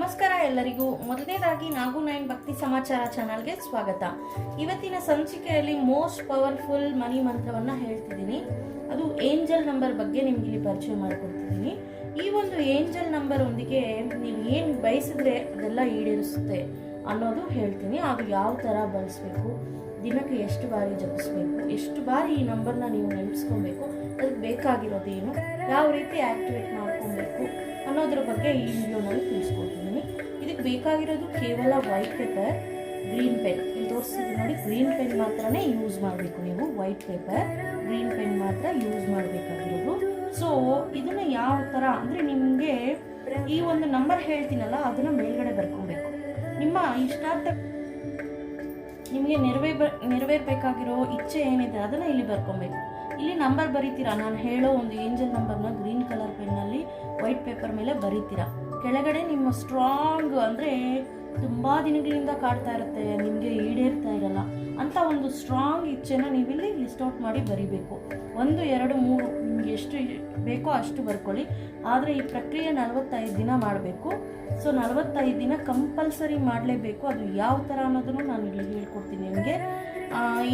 ನಮಸ್ಕಾರ ಎಲ್ಲರಿಗೂ. ಮೊದಲನೇದಾಗಿ ನಾಗು ನೈನ್ ಭಕ್ತಿ ಸಮಾಚಾರ ಚಾನಲ್ಗೆ ಸ್ವಾಗತ. ಇವತ್ತಿನ ಸಂಚಿಕೆಯಲ್ಲಿ ಮೋಸ್ಟ್ ಪವರ್ಫುಲ್ ಮನಿ ಮಂತ್ರವನ್ನ ಹೇಳ್ತಿದ್ದೀನಿ. ಅದು ಏಂಜಲ್ ನಂಬರ್ ಬಗ್ಗೆ ನಿಮ್ಗೆ ಇಲ್ಲಿ ಪರಿಚಯ ಮಾಡಿಕೊಡ್ತಿದ್ದೀನಿ. ಈ ಒಂದು ಏಂಜಲ್ ನಂಬರ್ ಒಂದಿಗೆ ನೀವು ಏನು ಬಯಸಿದ್ರೆ ಅದೆಲ್ಲ ಈಡೇರಿಸುತ್ತೆ ಅನ್ನೋದು ಹೇಳ್ತೀನಿ. ಅದು ಯಾವ ಥರ ಬಳಸಬೇಕು? ದಿನಕ್ಕೆ ಎಷ್ಟು ಬಾರಿ ಜಪಿಸ್ಬೇಕು? ಎಷ್ಟು ಬಾರಿ ಈ ನಂಬರ್ನ ನೀವು ನೆನೆಸ್ಕೊಬೇಕು ಅದಕ್ಕೆ ಬೇಕಾಗಿರೋದೇನು? ಯಾವ ರೀತಿ ಆ್ಯಕ್ಟಿವೇಟ್ ಮಾಡ್ಕೊಬೇಕು ಅನ್ನೋದ್ರ ಬಗ್ಗೆ ಈ ವಿಡಿಯೋನಲ್ಲಿ ತಿಳಿಸ್ಕೊಡ್ತಿದ್ದೀನಿ ಇದಕ್ಕೆ ಬೇಕಾಗಿರೋದು ಕೇವಲ ವೈಟ್ ಪೇಪರ್, ಗ್ರೀನ್ ಪೆನ್. ಇಲ್ಲಿ ನೋಡಿ, ಗ್ರೀನ್ ಪೆನ್ ಮಾತ್ರನೇ ಯೂಸ್ ಮಾಡಬೇಕು ನೀವು. ವೈಟ್ ಪೇಪರ್, ಗ್ರೀನ್ ಪೆನ್ ಮಾತ್ರ ಯೂಸ್ ಮಾಡಬೇಕಾಗಿರೋದು. ಸೊ ಇದನ್ನು ಯಾವ ಥರ ಅಂದರೆ ನಿಮಗೆ ಈ ಒಂದು ನಂಬರ್ ಹೇಳ್ತೀನಲ್ಲ, ಅದನ್ನು ಮೇಲ್ಗಡೆ ಬರ್ಕೊಬೇಕು. ನಿಮ್ಮ ಇಷ್ಟಾರ್ಥ ನಿಮಗೆ ನೆರವೇ ನೆರವೇರ್ಬೇಕಾಗಿರೋ ಇಚ್ಛೆ ಏನಿದೆ ಅದನ್ನು ಇಲ್ಲಿ ಬರ್ಕೊಬೇಕು. ಇಲ್ಲಿ ನಂಬರ್ ಬರೀತೀರಾ? ನಾನು ಹೇಳೋ ಒಂದು ಏಂಜಲ್ ನಂಬರ್ನ ಗ್ರೀನ್ ಕಲರ್ ಪೆನ್ನಲ್ಲಿ ವೈಟ್ ಪೇಪರ್ ಮೇಲೆ ಬರೀತೀರಾ? ಕೆಳಗಡೆ ನಿಮ್ಮ ಸ್ಟ್ರಾಂಗ್ ಅಂದರೆ ತುಂಬ ದಿನಗಳಿಂದ ಕಾಡ್ತಾ ಇರುತ್ತೆ, ನಿಮಗೆ ಈಡೇರ್ತಾ ಇರಲ್ಲ. ಅಂತ ಒಂದು ಸ್ಟ್ರಾಂಗ್ ಇಚ್ಛೆನ ನೀವಿಲ್ಲಿ ಲಿಸ್ಟ್ ಔಟ್ ಮಾಡಿ ಬರಿಬೇಕು. ಒಂದು, ಎರಡು, ಮೂರು ನಿಮ್ಗೆ ಎಷ್ಟು ಬೇಕೋ ಅಷ್ಟು ಬರ್ಕೊಳ್ಳಿ. ಆದರೆ ಈ ಪ್ರಕ್ರಿಯೆ ನಲವತ್ತೈದು ದಿನ ಮಾಡಬೇಕು. ಸೊ ನಲವತ್ತೈದು ದಿನ ಕಂಪಲ್ಸರಿ ಮಾಡಲೇಬೇಕು. ಅದು ಯಾವ ಥರ ಅನ್ನೋದನ್ನು ನಾನು ಇಲ್ಲಿ ಹೇಳ್ಕೊಡ್ತೀನಿ ನಿಮಗೆ.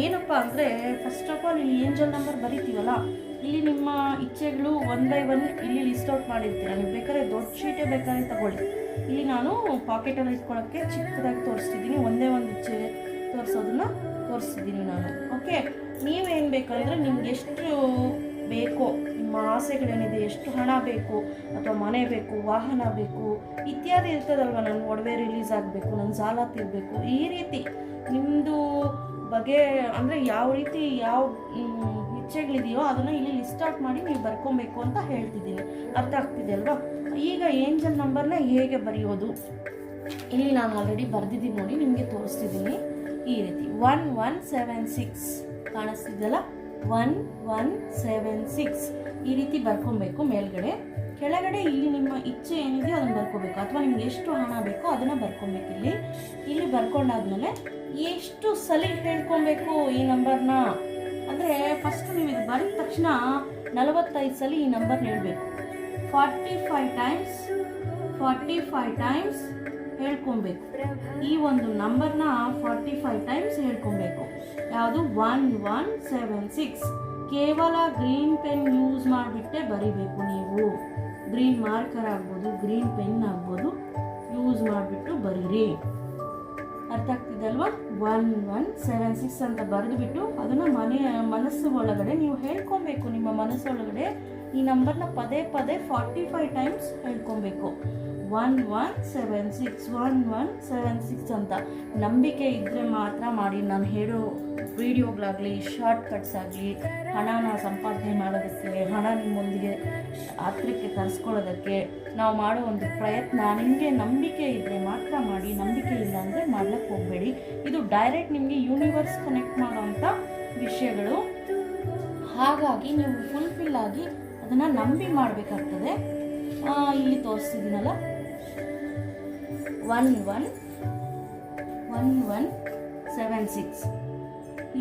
ಏನಪ್ಪ ಅಂದರೆ ಫಸ್ಟ್ ಆಫ್ ಆಲ್ ಇಲ್ಲಿ ಏಂಜಲ್ ನಂಬರ್ ಬರಿತೀವಲ್ಲ? ಇಲ್ಲಿ ನಿಮ್ಮ ಇಚ್ಛೆಗಳು ಒನ್ ಬೈ ಒನ್ ಇಲ್ಲಿ ಲಿಸ್ಟ್ ಔಟ್ ಮಾಡಿರ್ತೀರ. ನೀವು ಬೇಕಾದ್ರೆ ದೊಡ್ಡ ಶೀಟೇ ಬೇಕಾದ್ರೆ ತಗೊಳ್ಳಿ. ಇಲ್ಲಿ ನಾನು ಪಾಕೆಟಲ್ಲಿ ಇಟ್ಕೊಳ್ಳೋಕ್ಕೆ ಚಿಕ್ಕದಾಗಿ ತೋರಿಸ್ತಿದ್ದೀನಿ. ಒಂದೇ ಒಂದು ಇಚ್ಛೆ ತೋರಿಸೋದನ್ನ ತೋರಿಸ್ತಿದ್ದೀನಿ ನಾನು. ಓಕೆ ನೀವೇನು ಬೇಕಂದರೆ ನಿಮ್ಗೆ ಎಷ್ಟು ಬೇಕೋ, ನಿಮ್ಮ ಆಸೆಗಳೇನಿದೆ, ಎಷ್ಟು ಹಣ ಬೇಕು ಅಥವಾ ಮನೆ ಬೇಕು, ವಾಹನ ಬೇಕು, ಇತ್ಯಾದಿ ಇರ್ತದಲ್ವ? ನನ್ನ ಒಡವೆ ರಿಲೀಸ್ ಆಗಬೇಕು, ನನ್ನ ಸಾಲ ತೀರಬೇಕು, ಈ ರೀತಿ ನಿಮ್ಮದು ಬಗ್ಗೆ ಅಂದರೆ ಯಾವ ರೀತಿ ಯಾವ ಇಚ್ಛೆಗಳಿದೆಯೋ ಅದನ್ನು ಇಲ್ಲಿ ಲಿಸ್ಟ್ ಔಟ್ ಮಾಡಿ ನೀವು ಬರ್ಕೊಬೇಕು ಅಂತ ಹೇಳ್ತಿದ್ದೀನಿ. ಅರ್ಥ ಆಗ್ತಿದೆ ಅಲ್ವಾ? ಈಗ ಏಂಜಲ್ ನಂಬರ್ನ ಹೇಗೆ ಬರೆಯೋದು? ಇಲ್ಲಿ ನಾನು ಆಲ್ರೆಡಿ ಬರೆದಿದ್ದೀನಿ ನೋಡಿ, ನಿಮಗೆ ತೋರಿಸ್ತಿದ್ದೀನಿ. ಈ ರೀತಿ ಒನ್ ಒನ್ ಸೆವೆನ್ ಸಿಕ್ಸ್ ಕಾಣಿಸ್ತಿದ್ದಲ್ಲ ಒನ್ ಒನ್ ಸೆವೆನ್ ಸಿಕ್ಸ್ ಈ ರೀತಿ ಬರ್ಕೊಬೇಕು ಮೇಲ್ಗಡೆ. ಕೆಳಗಡೆ ಇಲ್ಲಿ ನಿಮ್ಮ ಇಚ್ಛೆ ಏನಿದೆ ಅದನ್ನು ಬರ್ಕೋಬೇಕು. ಅಥವಾ ನಿಮ್ಗೆ ಎಷ್ಟು ಹಣ ಬೇಕೋ ಅದನ್ನು ಬರ್ಕೊಬೇಕು ಇಲ್ಲಿ. ಇಲ್ಲಿ ಬರ್ಕೊಂಡಾದ್ಮೇಲೆ ಎಷ್ಟು ಸಲ ಹೇಳ್ಕೊಬೇಕು ಈ ನಂಬರ್ನ? ಅಂದರೆ ಫಸ್ಟ್ ನೀವು ಇದು ಬರೆದ ತಕ್ಷಣ ನಲವತ್ತೈದು ಸಲ ಈ ನಂಬರ್ ಹೇಳಬೇಕು. Forty five times forty five times ಹೇಳ್ಕೊಬೇಕು. ಈ ಒಂದು ನಂಬರ್ನ ಫಾರ್ಟಿ ಫೈವ್ ಟೈಮ್ಸ್ ಹೇಳ್ಕೊಬೇಕು. ಯಾವುದು? ಒನ್ ಒನ್ ಸೆವೆನ್ ಸಿಕ್ಸ್ ಕೇವಲ ಗ್ರೀನ್ ಪೆನ್ ಯೂಸ್ ಮಾಡಿಬಿಟ್ಟೆ ಬರಿಬೇಕು ನೀವು. ಗ್ರೀನ್ ಮಾರ್ಕರ್ ಆಗ್ಬೋದು ಗ್ರೀನ್ ಪೆನ್ ಆಗ್ಬೋದು ಯೂಸ್ ಮಾಡಿಬಿಟ್ಟು ಬರೀರಿ. ಅರ್ಥ ಆಗ್ತಿದಲ್ವಾ? ಒನ್ ಒನ್ ಸೆವೆನ್ ಸಿಕ್ಸ್ ಅಂತ ಬರೆದುಬಿಟ್ಟು ಅದನ್ನು ಮನೆ ಮನಸ್ಸು ಒಳಗಡೆ ನೀವು ಹೇಳ್ಕೊಬೇಕು. ನಿಮ್ಮ ಮನಸ್ಸೊಳಗಡೆ ಈ ನಂಬರ್ನ ಪದೇ ಪದೇ forty five times ಹೇಳ್ಕೊಬೇಕು. One one seven six one one seven six ಅಂತ. ನಂಬಿಕೆ ಇದ್ದರೆ ಮಾತ್ರ ಮಾಡಿ. ನಾನು ಹೇಳೋ ವೀಡಿಯೋಗಳಾಗಲಿ ಶಾರ್ಟ್ ಕಟ್ಸ್ ಆಗಲಿ ಹಣನ ಸಂಪಾದನೆ ಮಾಡೋದಕ್ಕೆ, ಹಣ ನಿಮ್ಮೊಂದಿಗೆ ಹತ್ರಕ್ಕೆ ತರಿಸ್ಕೊಳ್ಳೋದಕ್ಕೆ ನಾವು ಮಾಡೋ ಒಂದು ಪ್ರಯತ್ನ, ನಿಮಗೆ ನಂಬಿಕೆ ಇದ್ದರೆ ಮಾತ್ರ ಮಾಡಿ. ನಂಬಿಕೆ ಇಲ್ಲ ಅಂದರೆ ಮಾಡ್ಲಿಕ್ಕೆ ಹೋಗಬೇಡಿ. ಇದು ಡೈರೆಕ್ಟ್ ನಿಮಗೆ ಯೂನಿವರ್ಸ್ ಕನೆಕ್ಟ್ ಮಾಡೋವಂಥ ವಿಷಯಗಳು. ಹಾಗಾಗಿ ನೀವು ಫುಲ್ಫಿಲ್ ಆಗಿ ಅದನ್ನು ನಂಬಿ ಮಾಡಬೇಕಾಗ್ತದೆ. ಇಲ್ಲಿ ತೋರಿಸ್ತಿದ್ದೀನಲ್ಲ one one one one seven six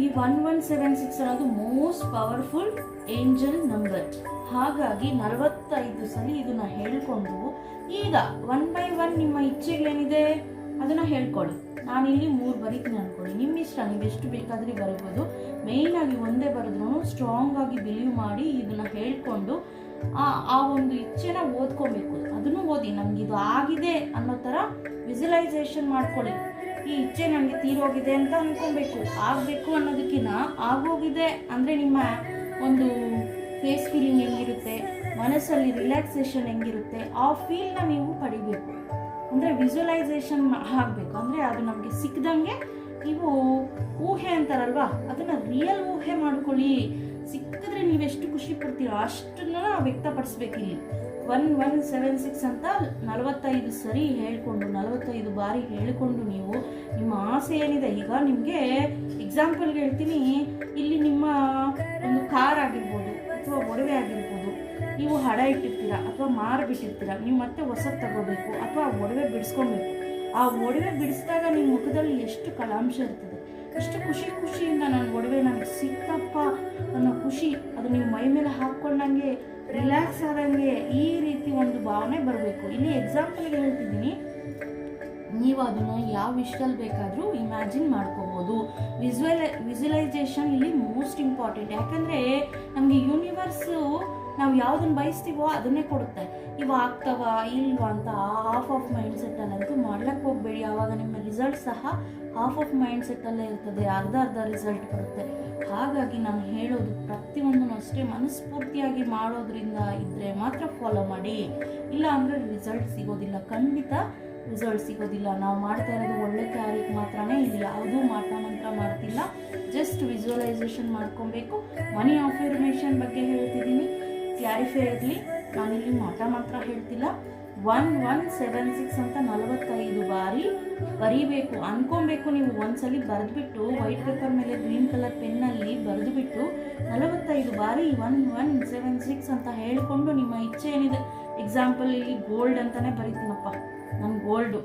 ಈ ಒನ್ ಒನ್ ಸೆವೆನ್ ಸಿಕ್ಸ್ ಅನ್ನೋದು ಮೋಸ್ಟ್ ಪವರ್ಫುಲ್ ಏಂಜಲ್ ನಂಬರ್ ಹಾಗಾಗಿ ನಲವತ್ತೈದು ಸಲ ಇದನ್ನ ಹೇಳ್ಕೊಂಡು ಈಗ ಒನ್ ಬೈ ಒನ್ ನಿಮ್ಮ ಇಚ್ಛೆಗಳೇನಿದೆ ಅದನ್ನ ಹೇಳ್ಕೊಳ್ಳಿ. ನಾನು ಇಲ್ಲಿ ಮೂರು ಬರೀತೀನಿ ಅನ್ಕೊಳ್ಳಿ. ನಿಮ್ಮ ಇಷ್ಟ ನೀವು ಎಷ್ಟು ಬೇಕಾದ್ರೆ ಬರಬಹುದು ಮೇಯ್ನ್ ಆಗಿ ಒಂದೇ ಬರೆದ್ರೂ ಸ್ಟ್ರಾಂಗ್ ಆಗಿ ಬಿಲೀವ್ ಮಾಡಿ ಇದನ್ನ ಹೇಳ್ಕೊಂಡು ಆ ಆ ಒಂದು ಇಚ್ಛೆನ ಓದ್ಕೊಬೇಕು. ಅದನ್ನು ಓದಿ. ನಮ್ಗೆ ಇದು ಆಗಿದೆ ಅನ್ನೋ ಥರ ವಿಜುಲೈಸೇಷನ್ ಮಾಡ್ಕೊಳ್ಳಿ. ಈ ಇಚ್ಛೆ ನನಗೆ ತೀರೋಗಿದೆ ಅಂತ ಅನ್ಕೊಬೇಕು. ಆಗಬೇಕು ಅನ್ನೋದಕ್ಕಿಂತ ಆಗೋಗಿದೆ ಅಂದರೆ ನಿಮ್ಮ ಒಂದು ಫೇಸ್ ಫೀಲಿಂಗ್ ಹೆಂಗಿರುತ್ತೆ? ಮನಸ್ಸಲ್ಲಿ ರಿಲ್ಯಾಕ್ಸೇಷನ್ ಹೆಂಗಿರುತ್ತೆ? ಆ ಫೀಲ್ನ ನೀವು ಪಡಿಬೇಕು. ಅಂದರೆ ವಿಜುವಲೈಸೇಷನ್ ಆಗಬೇಕು ಅಂದರೆ ಅದು ನಮಗೆ ಸಿಕ್ಕದಂಗೆ ನೀವು ಊಹೆ ಅಂತಾರಲ್ವಾ? ಅದನ್ನು ರಿಯಲ್ ಊಹೆ ಮಾಡ್ಕೊಳ್ಳಿ. ಸಿಕ್ಕಿದ್ರೆ ನೀವೆಷ್ಟು ಖುಷಿ ಪಡ್ತೀರೋ ಅಷ್ಟನ್ನ ವ್ಯಕ್ತಪಡಿಸ್ಬೇಕಿಲ್ಲಿ. ಒನ್ ಒನ್ ಸೆವೆನ್ ಸಿಕ್ಸ್ ಅಂತ ನಲವತ್ತೈದು ಸರಿ ಹೇಳ್ಕೊಂಡು, ನಲವತ್ತೈದು ಬಾರಿ ಹೇಳ್ಕೊಂಡು ನೀವು ನಿಮ್ಮ ಆಸೆ ಏನಿದೆ, ಈಗ ನಿಮಗೆ ಎಕ್ಸಾಂಪಲ್ಗೆ ಹೇಳ್ತೀನಿ. ಇಲ್ಲಿ ನಿಮ್ಮ ಒಂದು ಕಾರ್ ಆಗಿರ್ಬೋದು, ಅಥವಾ ಒಡವೆ ಆಗಿರ್ಬೋದು ನೀವು ಹಡ ಇಟ್ಟಿರ್ತೀರಾ ಅಥವಾ ಮಾರ್ಬಿಟ್ಟಿರ್ತೀರಾ ನೀವು ಮತ್ತೆ ಹೊಸದು ತಗೋಬೇಕು ಅಥವಾ ಆ ಒಡವೆ ಬಿಡಿಸ್ಕೊಬೇಕು. ಆ ಒಡವೆ ಬಿಡಿಸಿದಾಗ ನಿಮ್ಮ ಮುಖದಲ್ಲಿ ಎಷ್ಟು ಕಲಾಂಶ ಇರ್ತದೆ. ಎಷ್ಟು ಖುಷಿ ಖುಷಿಯಿಂದ ನನ್ನ ಒಡವೆ ನನಗೆ ಸಿಕ್ಕಪ್ಪ ಅನ್ನೋ ಖುಷಿ ಅದು ನೀವು ಮೈ ಮೇಲೆ ಹಾಕ್ಕೊಂಡಂಗೆ ರಿಲ್ಯಾಕ್ಸ್ ಆದಂಗೆ ಈ ರೀತಿ ಒಂದು ಭಾವನೆ ಬರಬೇಕು. ಇಲ್ಲಿ ಎಕ್ಸಾಂಪಲ್ಗೆ ಹೇಳ್ತಿದ್ದೀನಿ. ನೀವು ಅದನ್ನು ಯಾವ ವಿಷಯದಲ್ಲಿ ಬೇಕಾದರೂ ಇಮ್ಯಾಜಿನ್ ಮಾಡ್ಕೋಬೋದು. ವಿಜುವಲ್ ವಿಜುವಲೈಸೇಷನ್ ಇಲ್ಲಿ ಮೋಸ್ಟ್ ಇಂಪಾರ್ಟೆಂಟ್ ಯಾಕಂದರೆ ನಮಗೆ ಯೂನಿವರ್ಸು ನಾವು ಯಾವುದನ್ನು ಬಯಸ್ತೀವೋ ಅದನ್ನೇ ಕೊಡುತ್ತೆ. ಇವು ಆಗ್ತವ, ಇಲ್ವಾ ಅಂತ ಹಾಫ್ ಆಫ್ ಮೈಂಡ್ ಸೆಟ್ಟಲ್ಲಂತೂ ಮಾಡ್ಲಿಕ್ಕೆ ಹೋಗಬೇಡಿ. ಆವಾಗ ನಿಮ್ಮ ರಿಸಲ್ಟ್ ಸಹ ಹಾಫ್ ಆಫ್ ಮೈಂಡ್ ಸೆಟ್ಟಲ್ಲೇ ಇರ್ತದೆ. ಅರ್ಧ ಅರ್ಧ ರಿಸಲ್ಟ್ ಬರುತ್ತೆ. ಹಾಗಾಗಿ ನಾನು ಹೇಳೋದು ಪ್ರತಿಯೊಂದನ್ನು ಅಷ್ಟೇ ಮನಸ್ಫೂರ್ತಿಯಾಗಿ ಮಾಡೋದ್ರಿಂದ ಇದ್ದರೆ ಮಾತ್ರ ಫಾಲೋ ಮಾಡಿ. ಇಲ್ಲ ಅಂದರೆ ರಿಸಲ್ಟ್ ಸಿಗೋದಿಲ್ಲ. ಖಂಡಿತ ರಿಸಲ್ಟ್ ಸಿಗೋದಿಲ್ಲ. ನಾವು ಮಾಡ್ತಾ ಇರೋದು ಒಳ್ಳೆ ಕಾರ್ಯಕ್ಕೆ ಮಾತ್ರನೇ ಇಲ್ಲಿ. ಯಾವುದೂ ಮಾಟ ಮಾಡ್ತಿಲ್ಲ. ಜಸ್ಟ್ ವಿಜುವಲೈಸೇಷನ್ ಮಾಡ್ಕೊಬೇಕು. ಮನಿ ಆಫರ್ಮೇಷನ್ ಬಗ್ಗೆ ಹೇಳ್ತಿದ್ದೀನಿ. ಕ್ಲಾರಿಫೈ ಇರಲಿ. ನಾನಿಲ್ಲಿ ಮಠ ಮಾತ್ರ ಹೇಳ್ತಿಲ್ಲ. ಒನ್ ಒನ್ ಸೆವೆನ್ ಸಿಕ್ಸ್ ಅಂತ ನಲವತ್ತೈದು ಬಾರಿ ಬರೀಬೇಕು. ಅನ್ಕೊಬೇಕು ನೀವು ಒಂದ್ಸಲಿ ಬರೆದ್ಬಿಟ್ಟು ವೈಟ್ ಪೇಪರ್ ಮೇಲೆ ಗ್ರೀನ್ ಕಲರ್ ಪೆನ್ನಲ್ಲಿ ಬರೆದುಬಿಟ್ಟು ನಲವತ್ತೈದು ಬಾರಿ ಒನ್ ಒನ್ ಸೆವೆನ್ ಸಿಕ್ಸ್ ಅಂತ ಹೇಳಿಕೊಂಡು ನಿಮ್ಮ ಇಚ್ಛೆ ಏನಿದೆ. ಎಕ್ಸಾಂಪಲ್ ಇಲ್ಲಿ ಗೋಲ್ಡ್ ಅಂತಲೇ ಬರೀತೀನಪ್ಪ. ನನ್ನ ಗೋಲ್ಡು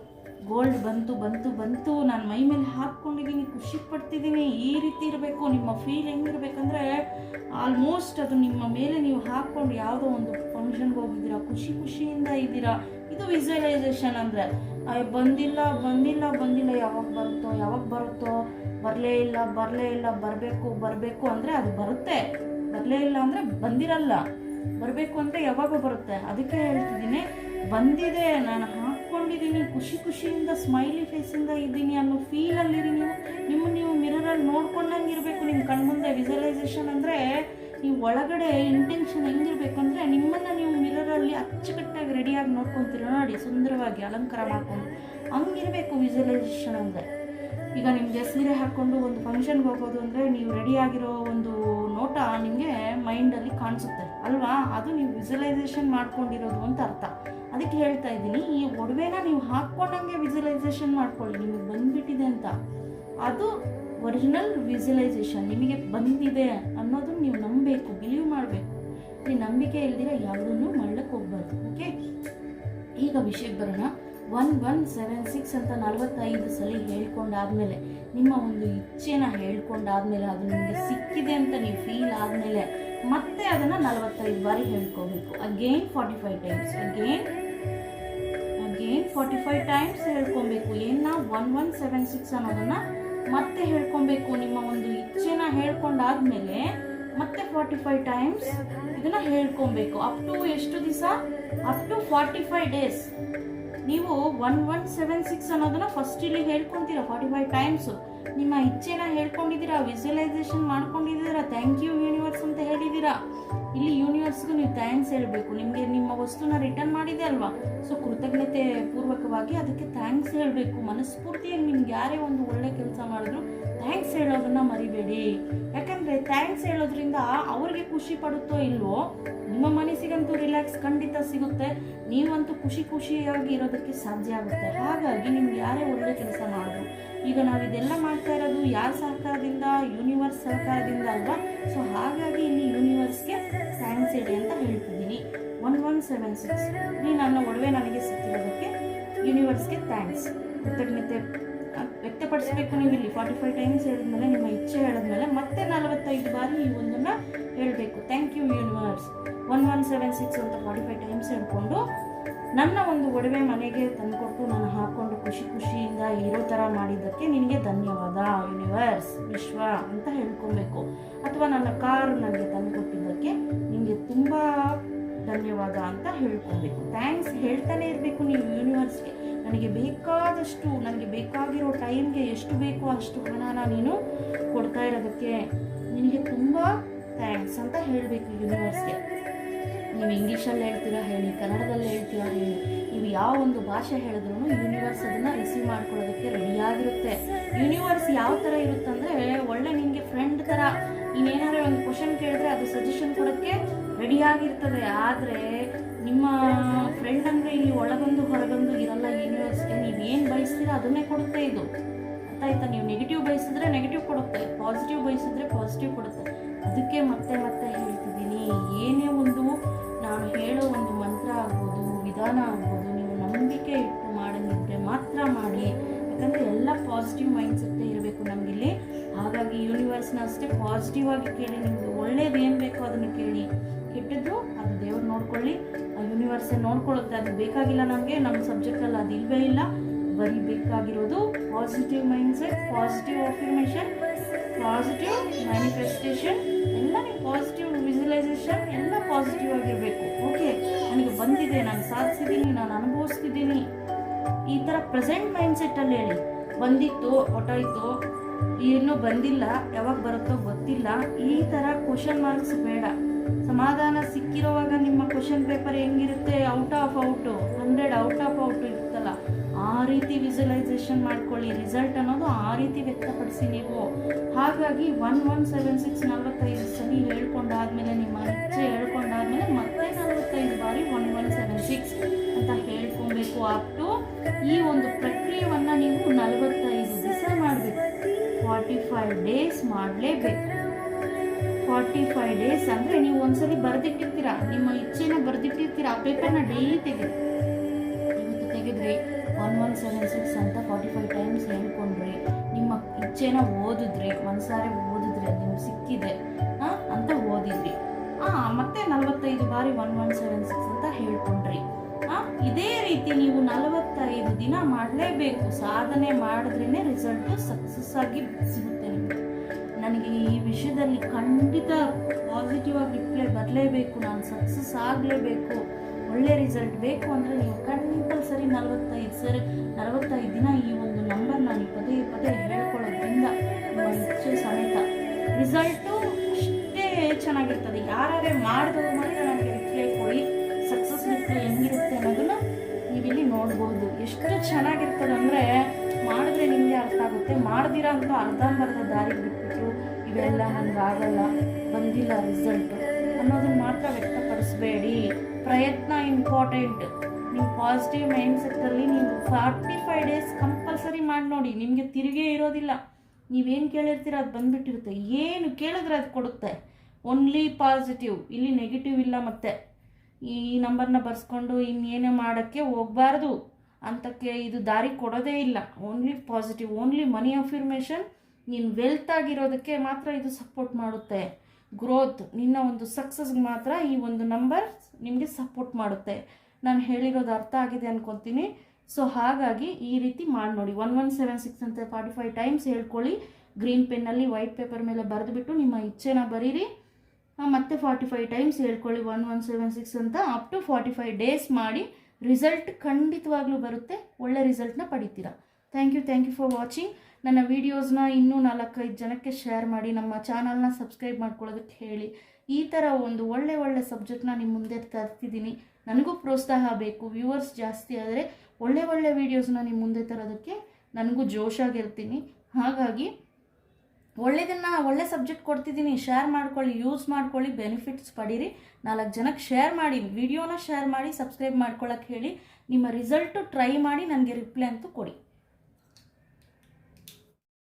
ಗೋಲ್ಡ್ ಬಂತು ಬಂತು ಬಂತು. ನಾನು ಮೈ ಮೇಲೆ ಹಾಕ್ಕೊಂಡಿದ್ದೀನಿ, ಖುಷಿ ಪಡ್ತಿದ್ದೀನಿ. ಈ ರೀತಿ ಇರಬೇಕು, ನಿಮ್ಮ ಫೀಲ್ ಹೆಂಗಿರ್ಬೇಕಂದ್ರೆ ಆಲ್ಮೋಸ್ಟ್ ಅದು ನಿಮ್ಮ ಮೇಲೆ ನೀವು ಹಾಕ್ಕೊಂಡು ಯಾವುದೋ ಒಂದು ಫಂಕ್ಷನ್ಗೆ ಹೋಗಿದ್ದೀರಾ, ಖುಷಿ ಖುಷಿಯಿಂದ ಇದ್ದೀರಾ. ಇದು ವಿಜುವಲೈಸೇಷನ್ ಅಂದರೆ ಬಂದಿಲ್ಲ ಬಂದಿಲ್ಲ ಬಂದಿಲ್ಲ, ಯಾವಾಗ ಬರುತ್ತೋ ಯಾವಾಗ ಬರುತ್ತೋ, ಬರಲೇ ಇಲ್ಲ ಬರಲೇ ಇಲ್ಲ, ಬರಬೇಕು ಬರಬೇಕು ಅಂದರೆ ಅದು ಬರುತ್ತೆ. ಬರಲೇ ಇಲ್ಲ ಅಂದರೆ ಬಂದಿರಲ್ಲ. ಬರಬೇಕು ಅಂದರೆ ಯಾವಾಗ ಬರುತ್ತೆ? ಅದಕ್ಕೆ ಹೇಳ್ತಿದ್ದೀನಿ, ಬಂದಿದೆ, ನಾನು ಹಾಕ್ಕೊಂಡಿದ್ದೀನಿ ಖುಷಿ ಖುಷಿಯಿಂದ ಸ್ಮೈಲಿ ಫೇಸಿಂದ ಇದ್ದೀನಿ ಅನ್ನೋ ಫೀಲಲ್ಲಿರಿ ನೀವು. ನಿಮ್ಮ ನೀವು ಮಿರರಲ್ಲಿ ನೋಡ್ಕೊಂಡಂಗೆ ಇರಬೇಕು. ನಿಮ್ಮ ಕಣ್ಮುಂದೆ ವಿಜುವಲೈಸೇಷನ್ ಅಂದರೆ ನೀವು ಒಳಗಡೆ ಇಂಟೆನ್ಷನ್ ಹೆಂಗಿರ್ಬೇಕಂದ್ರೆ ನಿಮ್ಮನ್ನು ನೀವು ಮಿರರಲ್ಲಿ ಅಚ್ಚುಕಟ್ಟಾಗಿ ರೆಡಿಯಾಗಿ ನೋಡ್ಕೊತೀರ ನೋಡಿ, ಸುಂದರವಾಗಿ ಅಲಂಕಾರ ಮಾಡ್ಕೊಂಡು. ಹಂಗಿರಬೇಕು ವಿಜುವಲೈಸೇಷನ್ ಅಂದರೆ. ಈಗ ನಿಮಗೆ ಸೀರೆ ಹಾಕ್ಕೊಂಡು ಒಂದು ಫಂಕ್ಷನ್ಗೆ ಹೋಗೋದು ಅಂದರೆ ನೀವು ರೆಡಿಯಾಗಿರೋ ಒಂದು ನೋಟ ನಿಮಗೆ ಮೈಂಡಲ್ಲಿ ಕಾಣಿಸುತ್ತೆ ಅಲ್ವಾ? ಅದು ನೀವು ವಿಜುವಲೈಸೇಷನ್ ಮಾಡ್ಕೊಂಡಿರೋದು ಅಂತ ಅರ್ಥ. ಅದಕ್ಕೆ ಹೇಳ್ತಾ ಇದ್ದೀನಿ, ಈ ಒಡವೆನ ನೀವು ಹಾಕ್ಕೊಂಡಂಗೆ ವಿಜುವಲೈಸೇಷನ್ ಮಾಡ್ಕೊಳ್ಳಿ, ನಿಮಗೆ ಬಂದ್ಬಿಟ್ಟಿದೆ ಅಂತ. ಅದು ಒರಿಜಿನಲ್ ವಿಜುವಲೈಸೇಷನ್ ನಿಮಗೆ ಬಂದಿದೆ ಅನ್ನೋದನ್ನ ನೀವು ನಂಬಬೇಕು ಬಿಲೀವ್ ಮಾಡಬೇಕು. ಈ ನಂಬಿಕೆ ಇಲ್ದಿರ ಯಾವುದನ್ನು ಮಾಡ್ಲಿಕ್ಕೆ ಹೋಗ್ಬಾರ್ದು ಓಕೆ ಈಗ ವಿಷಯಕ್ಕೆ ಬರೋಣ. ಒನ್ ಒನ್ ಸೆವೆನ್ ಸಿಕ್ಸ್ ಅಂತ ನಲವತ್ತೈದು ಸಲ ಹೇಳ್ಕೊಂಡಾದ್ಮೇಲೆ, ನಿಮ್ಮ ಒಂದು ಇಚ್ಛೆನ ಹೇಳ್ಕೊಂಡಾದ್ಮೇಲೆ ಅದು ನಿಮಗೆ ಸಿಕ್ಕಿದೆ ಅಂತ ನೀವು ಫೀಲ್ ಆದಮೇಲೆ ಮತ್ತೆ ಅದನ್ನು ನಲವತ್ತೈದು ಬಾರಿ ಹೇಳ್ಕೋಬೇಕು. Again forty five times again forty five times ಹೇಳ್ಕೊಬೇಕು. ಏನ? ಒನ್ ಒನ್ ಸೆವೆನ್ ಸಿಕ್ಸ್ ಅನ್ನೋದನ್ನ ಮತ್ತೆ ಹೇಳ್ಕೊಬೇಕು. ನಿಮ್ಮ ಒಂದು ಇಚ್ಛೆನ ಹೇಳ್ಕೊಂಡಾದ್ಮೇಲೆ ಮತ್ತೆ ಫಾರ್ಟಿ ಫೈವ್ ಟೈಮ್ಸ್ ಇದನ್ನ ಹೇಳ್ಕೊಬೇಕು. ಅಪ್ ಟು ಎಷ್ಟು ದಿವಸ? Up to forty five days ನೀವು ಒನ್ ಒನ್ ಸೆವೆನ್ ಸಿಕ್ಸ್ ಅನ್ನೋದನ್ನ ಫಸ್ಟ್ ಇಲ್ಲಿ ಹೇಳ್ಕೊಂತೀರಾ. ಫಾರ್ಟಿ ಫೈವ್ ಟೈಮ್ಸು ನಿಮ್ಮ ಇಚ್ಛೆನ ಹೇಳ್ಕೊಂಡಿದ್ದೀರಾ? ವಿಜುವಲೈಸೇಷನ್ ಮಾಡ್ಕೊಂಡಿದ್ದೀರಾ? ಥ್ಯಾಂಕ್ ಯು ಯೂನಿವರ್ಸ್ ಅಂತ ಹೇಳಿದ್ದೀರಾ? ಇಲ್ಲಿ ಯೂನಿವರ್ಸ್ಗೂ ನೀವು ಥ್ಯಾಂಕ್ಸ್ ಹೇಳಬೇಕು. ನಿಮಗೆ ನಿಮ್ಮ ವಸ್ತುನ ರಿಟರ್ನ್ ಮಾಡಿದೆ ಅಲ್ವಾ? ಸೊ ಕೃತಜ್ಞತೆ ಪೂರ್ವಕವಾಗಿ ಅದಕ್ಕೆ ಥ್ಯಾಂಕ್ಸ್ ಹೇಳಬೇಕು. ಮನಸ್ಫೂರ್ತಿಯಾಗಿ ನಿಮ್ಗೆ ಯಾರೇ ಒಂದು ಒಳ್ಳೆ ಕೆಲಸ ಮಾಡಿದ್ರು ಥ್ಯಾಂಕ್ಸ್ ಹೇಳೋದನ್ನ ಮರಿಬೇಡಿ. ಯಾಕಂದರೆ ಥ್ಯಾಂಕ್ಸ್ ಹೇಳೋದ್ರಿಂದ ಅವ್ರಿಗೆ ಖುಷಿ ಪಡುತ್ತೋ ಇಲ್ವೋ, ನಿಮ್ಮ ಮನಸ್ಸಿಗಂತೂ ರಿಲ್ಯಾಕ್ಸ್ ಖಂಡಿತ ಸಿಗುತ್ತೆ. ನೀವಂತೂ ಖುಷಿ ಖುಷಿಯಾಗಿ ಇರೋದಕ್ಕೆ ಸಾಧ್ಯ ಆಗುತ್ತೆ. ಹಾಗಾಗಿ ನಿಮ್ಗೆ ಯಾರೇ ಒಳ್ಳೆ ಕೆಲಸ ಮಾಡಿದ್ರು, ಈಗ ನಾವು ಇದೆಲ್ಲ ಮಾಡ್ತಾ ಇರೋದು ಯಾರ ಸಹಕಾರದಿಂದ ಯೂನಿವರ್ಸ್ ಸಹಕಾರದಿಂದ ಅಲ್ವಾ? ಸೊ ಹಾಗಾಗಿ ಇಲ್ಲಿ ಯೂನಿವರ್ಸ್ಗೆ ಥ್ಯಾಂಕ್ಸ್ ಹೇಳಿ ಅಂತ ಹೇಳ್ತಿದ್ದೀನಿ. ಒನ್ ಒನ್ ಸೆವೆನ್ ಸಿಕ್ಸ್ ನೀ ನನ್ನ ಒಡವೆ ನನಗೆ ಸಿಕ್ಕಿರೋದಕ್ಕೆ ಯೂನಿವರ್ಸ್ಗೆ ಥ್ಯಾಂಕ್ಸ್ ಕೃತಜ್ಞತೆ ವ್ಯಕ್ತಪಡಿಸಬೇಕು ನೀವು ಇಲ್ಲಿ ಫಾರ್ಟಿ ಫೈವ್ ಟೈಮ್ಸ್ ಹೇಳಿದ್ಮೇಲೆ, ನಿಮ್ಮ ಇಚ್ಛೆ ಹೇಳಿದ್ಮೇಲೆ ಮತ್ತೆ ನಲವತ್ತೈದು ಬಾರಿ ಈ ಒಂದನ್ನು ಹೇಳಬೇಕು. Thank you universe one one seven six ಅಂತ ಫಾರ್ಟಿ ಫೈವ್ ಟೈಮ್ಸ್ ಹೇಳ್ಕೊಂಡು ನನ್ನ ಒಂದು ಒಡವೆ ಮನೆಗೆ ತಂದುಕೊಟ್ಟು ನಾನು ಹಾಕ್ಕೊಂಡು ಖುಷಿ ಖುಷಿಯಿಂದ ಇರೋ ಥರ ಮಾಡಿದ್ದಕ್ಕೆ ನಿನಗೆ ಧನ್ಯವಾದ ಯೂನಿವರ್ಸ್ ವಿಶ್ವ ಅಂತ ಹೇಳ್ಕೊಬೇಕು. ಅಥವಾ ನನ್ನ ಕಾರ್ ನನಗೆ ತಂದುಕೊಟ್ಟಿದ್ದಕ್ಕೆ ನಿಮಗೆ ತುಂಬ ಧನ್ಯವಾದ ಅಂತ ಹೇಳ್ಕೊಬೇಕು. ಥ್ಯಾಂಕ್ಸ್ ಹೇಳ್ತಾನೆ ಇರಬೇಕು ನೀವು ಯೂನಿವರ್ಸ್ಗೆ ನನಗೆ ಬೇಕಾದಷ್ಟು, ನನಗೆ ಬೇಕಾಗಿರೋ ಟೈಮ್ಗೆ ಎಷ್ಟು ಬೇಕೋ ಅಷ್ಟು ಹಣನ ನೀನು ಕೊಡ್ತಾ ಇರೋದಕ್ಕೆ ನಿನಗೆ ತುಂಬ ಥ್ಯಾಂಕ್ಸ್ ಅಂತ ಹೇಳಬೇಕು ಯೂನಿವರ್ಸ್ಗೆ ನೀವು ಇಂಗ್ಲೀಷಲ್ಲಿ ಹೇಳ್ತೀರಾ ಹೇಳಿ, ಕನ್ನಡದಲ್ಲಿ ಹೇಳ್ತೀರಾ ಹೇಳಿ, ನೀವು ಯಾವ ಒಂದು ಭಾಷೆ ಹೇಳಿದ್ರು ಯೂನಿವರ್ಸ್ ಅದನ್ನು ರಿಸೀವ್ ಮಾಡ್ಕೊಳ್ಳೋದಕ್ಕೆ ರೆಡಿಯಾಗಿರುತ್ತೆ ಯೂನಿವರ್ಸ್ ಯಾವ ಥರ ಇರುತ್ತಂದರೆ ಒಳ್ಳೆ ನಿಮಗೆ ಫ್ರೆಂಡ್ ಥರ ನೀನೇನಾದ್ರು ಒಂದು ಕ್ವಶನ್ ಕೇಳಿದ್ರೆ ಅದು ಸಜೆಷನ್ ಕೊಡೋಕ್ಕೆ ರೆಡಿಯಾಗಿರ್ತದೆ ಆದರೆ ನಿಮ್ಮ ಫ್ರೆಂಡ್ ಅಂದರೆ ಇಲ್ಲಿ ಒಳಗೊಂದು ಹೊರಗೊಂದು ಇರಲ್ಲ ಯೂನಿವರ್ಸ್ಗೆ ನೀವು ಏನು ಬಯಸ್ತೀರಾ ಅದನ್ನೇ ಕೊಡುತ್ತೆ ಇದು. ಅರ್ಥ ಆಯ್ತಾ ನೀವು ನೆಗೆಟಿವ್ ಬಯಸಿದ್ರೆ ನೆಗೆಟಿವ್ ಕೊಡುತ್ತೆ ಪಾಸಿಟಿವ್ ಬಯಸಿದ್ರೆ ಪಾಸಿಟಿವ್ ಕೊಡುತ್ತೆ. ಅದಕ್ಕೆ ಮತ್ತೆ ಮತ್ತೆ ಅದು ಬೇಕಾಗಿಲ್ಲ ನಮಗೆ, ನಮ್ಮ ಸಬ್ಜೆಕ್ಟಲ್ಲಿ ಅದು ಇಲ್ಲವೇ ಇಲ್ಲ. ಬರೀ ಬೇಕಾಗಿರೋದು positive mindset positive affirmation positive manifestation ಎಲ್ಲ ನೀವು ಪಾಸಿಟಿವ್ ವಿಜುವಲೈಸೇಷನ್ ಎಲ್ಲ ಪಾಸಿಟಿವ್ ಆಗಿರಬೇಕು. ಓಕೆ ನನಗೆ ಬಂದಿದೆ, ನಾನು ಸಾಧಿಸಿದ್ದೀನಿ, ನಾನು ಅನುಭವಿಸ್ತಿದ್ದೀನಿ. ಈ ಥರ ಪ್ರೆಸೆಂಟ್ ಮೈಂಡ್ಸೆಟ್ಟಲ್ಲಿ ಹೇಳಿ. ಬಂದಿತ್ತು ಹೊಟ್ಟೋಯ್ತು ಇನ್ನೂ ಬಂದಿಲ್ಲ, ಯಾವಾಗ ಬರುತ್ತೋ ಗೊತ್ತಿಲ್ಲ. ಈ ಥರ ಕ್ವಶನ್ ಮಾರ್ಕ್ಸ್ ಬೇಡ. ಸಮಾಧಾನ ಸಿಕ್ಕಿರೋವಾಗ ನಿಮ್ಮ ಕ್ವಶನ್ ಪೇಪರ್ ಹೆಂಗಿರುತ್ತೆ? Out of out hundred out of out ಇರುತ್ತಲ್ಲ. ಆ ರೀತಿ ವಿಜುವಲೈಸೇಷನ್ ಮಾಡ್ಕೊಳ್ಳಿ. ರಿಸಲ್ಟ್ ಅನ್ನೋದು ಆ ರೀತಿ ವ್ಯಕ್ತಪಡಿಸಿ ನೀವು. ಹಾಗಾಗಿ ಒನ್ ಒನ್ ಸೆವೆನ್ ಸಿಕ್ಸ್ ನಲ್ವತ್ತೈದು ಸಲ ಹೇಳ್ಕೊಂಡಾದ್ಮೇಲೆ, ನಿಮ್ಮ ಇಚ್ಛೆ ಹೇಳ್ಕೊಂಡಾದ್ಮೇಲೆ ಮತ್ತೆ ನಲ್ವತ್ತೈದು ಬಾರಿ ಒನ್ ಒನ್ ಸೆವೆನ್ ಸಿಕ್ಸ್ ಅಂತ ಹೇಳ್ಕೊಬೇಕು. ಅಪ್ ಟು ಈ ಒಂದು ಪ್ರಕ್ರಿಯೆಯನ್ನು ನೀವು ನಲವತ್ತೈದು ದಿವಸ ಮಾಡಬೇಕು. ಫಾರ್ಟಿ ಫೈವ್ ಡೇಸ್ ಮಾಡಲೇಬೇಕು. ಫಾರ್ಟಿ ಫೈವ್ ಡೇಸ್ ಅಂದರೆ ನೀವು ಒಂದ್ಸಲಿ ಬರೆದಿಟ್ಟಿರ್ತೀರಾ, ನಿಮ್ಮ ಇಚ್ಛೆನ ಬರೆದಿಟ್ಟಿರ್ತೀರಾ, ಆ ಪೇಪರ್ನ ಡೈಲಿ ತೆಗೆದು. ಇವತ್ತು ತೆಗೆದ್ರಿ ಒನ್ ಒನ್ ಸೆವೆನ್ ಸಿಕ್ಸ್ ಅಂತ ಫಾರ್ಟಿ ಫೈವ್ ಟೈಮ್ಸ್ ಹೇಳ್ಕೊಂಡ್ರಿ, ನಿಮ್ಮ ಇಚ್ಛೆನ ಓದಿದ್ರಿ ಒಂದ್ಸಾರಿ ಓದಿದ್ರಿ ಅದು ನಿಮ್ಗೆ ಸಿಕ್ಕಿದೆ, ಹಾಂ, ಅಂತ ಓದಿದ್ರಿ. ಹಾಂ ಮತ್ತೆ ನಲವತ್ತೈದು ಬಾರಿ ಒನ್ ಒನ್ ಸೆವೆನ್ ಸಿಕ್ಸ್ ಅಂತ ಹೇಳ್ಕೊಂಡ್ರಿ. ಹಾಂ ಇದೇ ರೀತಿ ನೀವು ನಲವತ್ತೈದು ದಿನ ಮಾಡಲೇಬೇಕು. ಸಾಧನೆ ಮಾಡಿದ್ರೇ ರಿಸಲ್ಟು ಸಕ್ಸಸ್ ಆಗಿ ಸಿಗುತ್ತೆ. ನನಗೆ ಈ ವಿಷಯದಲ್ಲಿ ಖಂಡಿತ ಪಾಸಿಟಿವ್ ಆಗಿ ರಿಪ್ಲೈ ಬರಲೇಬೇಕು, ನಾನು ಸಕ್ಸಸ್ ಆಗಲೇಬೇಕು, ಒಳ್ಳೆ ರಿಸಲ್ಟ್ ಬೇಕು ಅಂದರೆ ನೀವು ಕಂಪಲ್ಸರಿ ನಲವತ್ತೈದು ಸರಿ, ನಲವತ್ತೈದು ದಿನ ಈ ಒಂದು ನಂಬರ್ ನಾನು ಪದೇ ಪದೇ ಹೇಳ್ಕೊಳ್ಳೋದ್ರಿಂದ ಸಮೇತ. ರಿಸಲ್ಟು ಅಷ್ಟೇ ಚೆನ್ನಾಗಿರ್ತದೆ. ಯಾರೇ ಮಾಡಿದವರು ಅರ್ಥ ಮಾಡ್ದಿರಾ ಅಂತ ಅರ್ಧಂಬರ್ಧ ದಾರಿ ಬಿಟ್ಬಿಟ್ರು. ಇವೆಲ್ಲ ನನಗೆ ಆಗಲ್ಲ ಬಂದಿಲ್ಲ ರಿಸಲ್ಟು ಅನ್ನೋದನ್ನ ಮಾತ್ರ ವ್ಯಕ್ತಪಡಿಸ್ಬೇಡಿ. ಪ್ರಯತ್ನ ಇಂಪಾರ್ಟೆಂಟ್ ನೀವು ಪಾಸಿಟಿವ್ ಮೈಂಡ್ ಸೆಟ್ಟಲ್ಲಿ ನೀವು ಫಾರ್ಟಿ ಫೈವ್ ಡೇಸ್ ಕಂಪಲ್ಸರಿ ಮಾಡಿ ನೋಡಿ. ನಿಮಗೆ ತಿರುಗೇ ಇರೋದಿಲ್ಲ. ನೀವೇನು ಕೇಳಿರ್ತೀರ ಅದು ಬಂದ್ಬಿಟ್ಟಿರುತ್ತೆ. ಏನು ಕೇಳಿದ್ರೆ ಅದು ಕೊಡುತ್ತೆ. ಓನ್ಲಿ ಪಾಸಿಟಿವ್ ಇಲ್ಲಿ ನೆಗೆಟಿವ್ ಇಲ್ಲ ಮತ್ತೆ. ಈ ನಂಬರ್ನ ಬರ್ಸ್ಕೊಂಡು ಇನ್ನೇನೇ ಮಾಡೋಕ್ಕೆ ಹೋಗಬಾರ್ದು. ಅಂತಕ್ಕೆ ಇದು ದಾರಿ ಕೊಡೋದೇ ಇಲ್ಲ. Only positive only money affirmation ನೀನು ವೆಲ್ತ್ ಆಗಿರೋದಕ್ಕೆ ಮಾತ್ರ ಇದು ಸಪೋರ್ಟ್ ಮಾಡುತ್ತೆ. ಗ್ರೋತ್ ನಿನ್ನ ಒಂದು ಸಕ್ಸಸ್ಗೆ ಮಾತ್ರ ಈ ಒಂದು ನಂಬರ್ ನಿಮಗೆ ಸಪೋರ್ಟ್ ಮಾಡುತ್ತೆ. ನಾನು ಹೇಳಿರೋದು ಅರ್ಥ ಆಗಿದೆ ಅನ್ಕೊತೀನಿ. ಸೊ ಹಾಗಾಗಿ ಈ ರೀತಿ ಮಾಡಿ ನೋಡಿ. ಒನ್ ಒನ್ ಸೆವೆನ್ ಸಿಕ್ಸ್ ಅಂತ ಫಾರ್ಟಿ ಫೈವ್ ಟೈಮ್ಸ್ ಹೇಳ್ಕೊಳ್ಳಿ ಗ್ರೀನ್ ಪೆನ್ನಲ್ಲಿ ವೈಟ್ ಪೇಪರ್ ಮೇಲೆ ಬರೆದುಬಿಟ್ಟು ನಿಮ್ಮ ಇಚ್ಛೆನ ಬರೀರಿ. ಮತ್ತೆ ಫಾರ್ಟಿ ಫೈವ್ ಟೈಮ್ಸ್ ಹೇಳ್ಕೊಳ್ಳಿ. ಒನ್ ಒನ್ ಸೆವೆನ್ ಸಿಕ್ಸ್ ಅಂತ up to forty five days ಮಾಡಿ. ರಿಸಲ್ಟ್ ಖಂಡಿತವಾಗ್ಲೂ ಬರುತ್ತೆ, ಒಳ್ಳೆ ರಿಸಲ್ಟ್ನ ಪಡಿತೀರಾ. Thank you thank you for watching ನನ್ನ ವೀಡಿಯೋಸ್ನ ಇನ್ನೂ ನಾಲ್ಕೈದು ಜನಕ್ಕೆ ಶೇರ್ ಮಾಡಿ, ನಮ್ಮ ಚಾನಲ್ನ ಸಬ್ಸ್ಕ್ರೈಬ್ ಮಾಡ್ಕೊಳ್ಳೋದಕ್ಕೆ ಹೇಳಿ. ಈ ಥರ ಒಂದು ಒಳ್ಳೆ ಒಳ್ಳೆ ಸಬ್ಜೆಕ್ಟ್ನ ನಿಮ್ಮ ಮುಂದೆ ತರ್ತಿದ್ದೀನಿ. ನನಗೂ ಪ್ರೋತ್ಸಾಹ ಬೇಕು ವ್ಯೂವರ್ಸ್ ಜಾಸ್ತಿ ಆದರೆ ಒಳ್ಳೆ ಒಳ್ಳೆ ವೀಡಿಯೋಸ್ನ ನಿಮ್ಮ ಮುಂದೆ ತರೋದಕ್ಕೆ ನನಗೂ ಜೋಶಾಗಿರ್ತೀನಿ ಹಾಗಾಗಿ ಒಳ್ಳೆಯದನ್ನು ಒಳ್ಳೆ ಸಬ್ಜೆಕ್ಟ್ ಕೊಡ್ತಿದ್ದೀನಿ ಶೇರ್ ಮಾಡ್ಕೊಳ್ಳಿ ಯೂಸ್ ಮಾಡ್ಕೊಳ್ಳಿ ಬೆನಿಫಿಟ್ಸ್ ಪಡೀರಿ. ನಾಲ್ಕು ಜನಕ್ಕೆ ಶೇರ್ ಮಾಡಿ ವಿಡಿಯೋನ ಶೇರ್ ಮಾಡಿ ಸಬ್ಸ್ಕ್ರೈಬ್ ಮಾಡ್ಕೊಳ್ಳೋಕೆ ಹೇಳಿ, ನಿಮ್ಮ ರಿಸಲ್ಟು ಟ್ರೈ ಮಾಡಿ ನನಗೆ ರಿಪ್ಲೈ ಅಂತೂ ಕೊಡಿ.